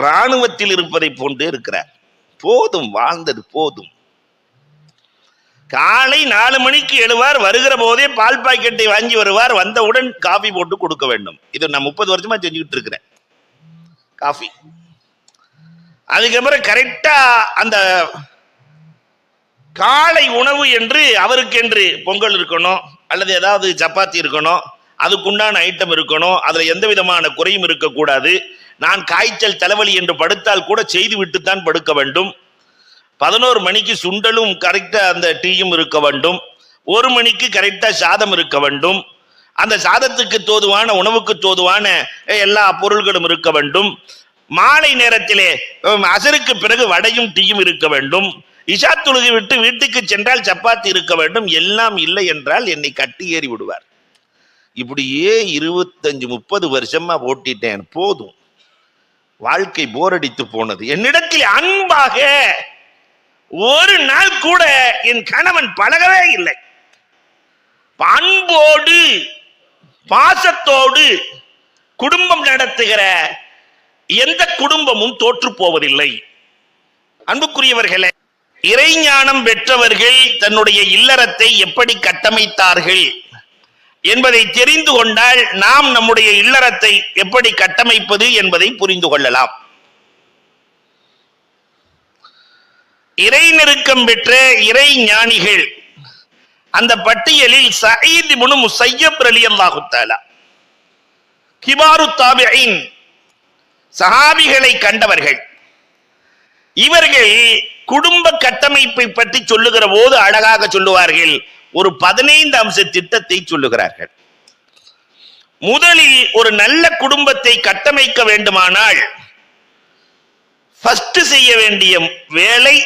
இராணுவத்தில் இருப்பதை போன்று இருக்கிறார். போதும் வாழ்ந்தது போதும். காலை நாலு மணிக்கு எழுவார் வருகிற போதே பால் பாக்கெட்டை வாங்கி வருவார் வந்தவுடன் காஃபி போட்டு கொடுக்க வேண்டும். இது நான் முப்பது வருஷமா செஞ்சுக்கிட்டு இருக்கிறேன். காஃபி. அதுக்கப்புறம் கரெக்டா அந்த காலை உணவு என்று அவருக்கென்று பொங்கல் இருக்கணும் அல்லது ஏதாவது சப்பாத்தி இருக்கணும் அதுக்குண்டான ஐட்டம் இருக்கணும் அதுல எந்த விதமான குறையும் இருக்கக்கூடாது. நான் காய்ச்சல் தலைவலி என்று படுத்தால் கூட செய்து விட்டுத்தான் படுக்க வேண்டும். பதினோரு மணிக்கு சுண்டலும் கரெக்டாக அந்த டீயும் இருக்க வேண்டும். ஒரு மணிக்கு கரெக்டாக சாதம் இருக்க வேண்டும். அந்த சாதத்துக்கு தோதுவான உணவுக்கு தோதுவான எல்லா பொருள்களும் இருக்க வேண்டும். மாலை நேரத்திலே அசருக்கு பிறகு வடையும் டீயும் இருக்க வேண்டும். இஷா தொழுகை விட்டு வீட்டுக்கு சென்றால் சப்பாத்தி இருக்க வேண்டும். எல்லாம் இல்லை என்றால் என்னை கட்டி ஏறி விடுவார். இப்படியே இருபத்தஞ்சு முப்பது வருஷமா ஓட்டிட்டேன். போதும். வாழ்க்கை போரடித்து போனது. என்னிடத்தில் அன்பாக ஒரு நாள் கூட என் கணவன் பழகவே இல்லை. அன்போடு பாசத்தோடு குடும்பம் நடத்துகிற எந்த குடும்பமும் தோற்று போவதில்லை. அன்புக்குரியவர்களே இறைஞானம் பெற்றவர்கள் தன்னுடைய இல்லறத்தை எப்படி கட்டமைத்தார்கள்? என்பதை தெரிந்து கொண்டால் நாம் நம்முடைய இல்லறத்தை எப்படி கட்டமைப்பது என்பதை புரிந்து கொள்ளலாம். இறை நெருக்கம் பெற்ற இறை ஞானிகள் அந்த பட்டியலில் சயீத் முனு முஸய்யப் பிரலியம் தஆலா கிபாரு தாபியின் சஹாபிகளை கண்டவர்கள். இவர்கள் குடும்ப கட்டமைப்பை பற்றி சொல்லுகிற போது அழகாக சொல்லுவார்கள் ஒரு பதினைந்து அம்ச திட்டத்தை சொல்லுகிறார்கள். முதலில் ஒரு நல்ல குடும்பத்தை கட்டமைக்க வேண்டுமானால் ஃபர்ஸ்ட் செய்ய வேண்டிய வேலை